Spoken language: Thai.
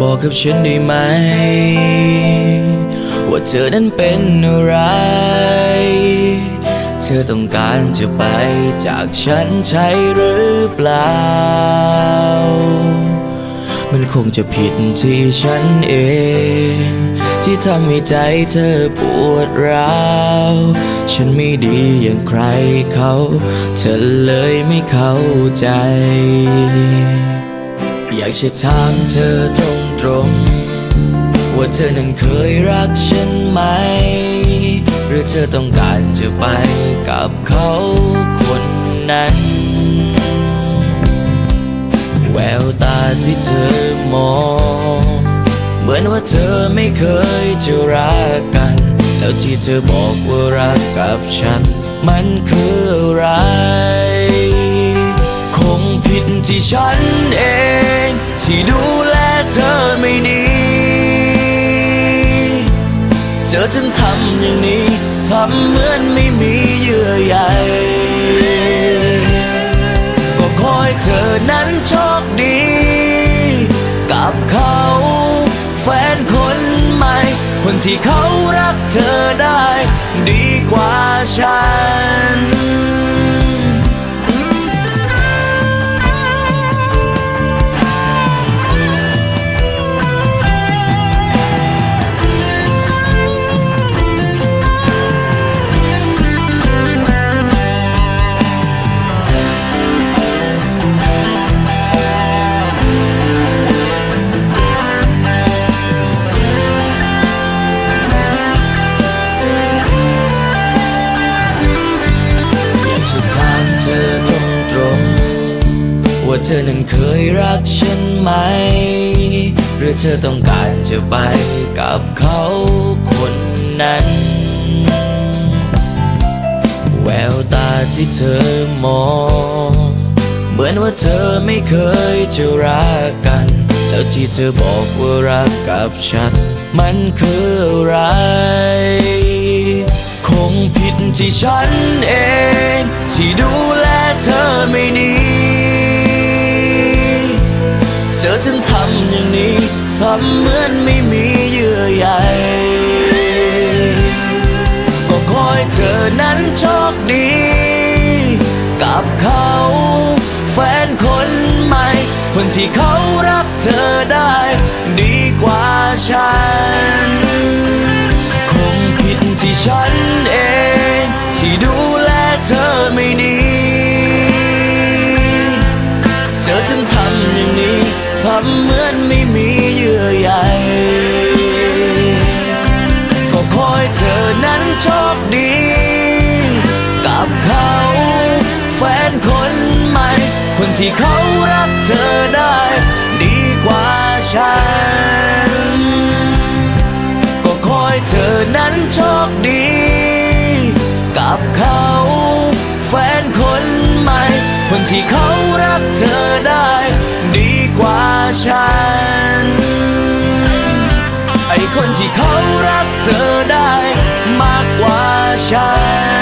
บอกกับฉันได้ไหม ว่าเธอนั้นเป็นอะไร เธอต้องการจะไปจากฉันใช่หรือเปล่า มันคงจะผิดที่ฉันเอง ที่ทำให้ใจเธอปวดร้าวฉันไม่ดีอย่างใครเขา เธอเลยไม่เข้าใจ อยากจะถามเธอตรงๆว่าเธอนั้นเคยรักฉันไหม หรือเธอต้องการจะไปกับเขาคนนั้นแววตาที่เธอมอง เหมือนว่าเธอไม่เคยจะรักกัน แล้วที่เธอบอกว่ารักกับฉัน มันคืออะไร คงผิดที่ฉันเอง ที่ดูแลเธอไม่ดี เธอถึงทำอย่างนี้ทำเหมือนไม่มีเยื่อใยก็ขอให้เธอนั้นโชคดี กับเขาแฟนคนใหม่ คนที่เขารักเธอได้ ดีกว่าฉัน ว่าเธอนั้นเคยรักฉันไหม หรือเธอต้องการจะไปกับเขาคนนั้น แววตาที่เธอมอง เหมือนว่าเธอไม่เคยจะรักกัน แล้วที่เธอบอกว่ารักกับฉัน มันคืออะไร คงผิดที่ฉันเอง ที่ดูแลเธอไม่ดีำเหมือนไม่มีเยื่อใยก็ขอให้เธอนั้นโชคดี กับเขาแฟนคนใหม่ คนที่เขารักเธอได้ ดีกว่าฉัน คงผิดที่ฉันเอง ที่ดูแลเธอไม่ดีเธอถึงทำอย่างนี้ทำเหมือนไม่มี อใยก็ขอให้เธอนั้นโชคดี กับเขาแฟนคนใหม่ คนที่เขารักเธอได้ ดีกว่าฉัน ก็ขอให้เธอนั้นโชคดี กับเขาแฟนคนใหม่ คนที่เขารักเธอได้ ดีกว่าฉัน คนที่เขารักเธอได้มากกว่าฉัน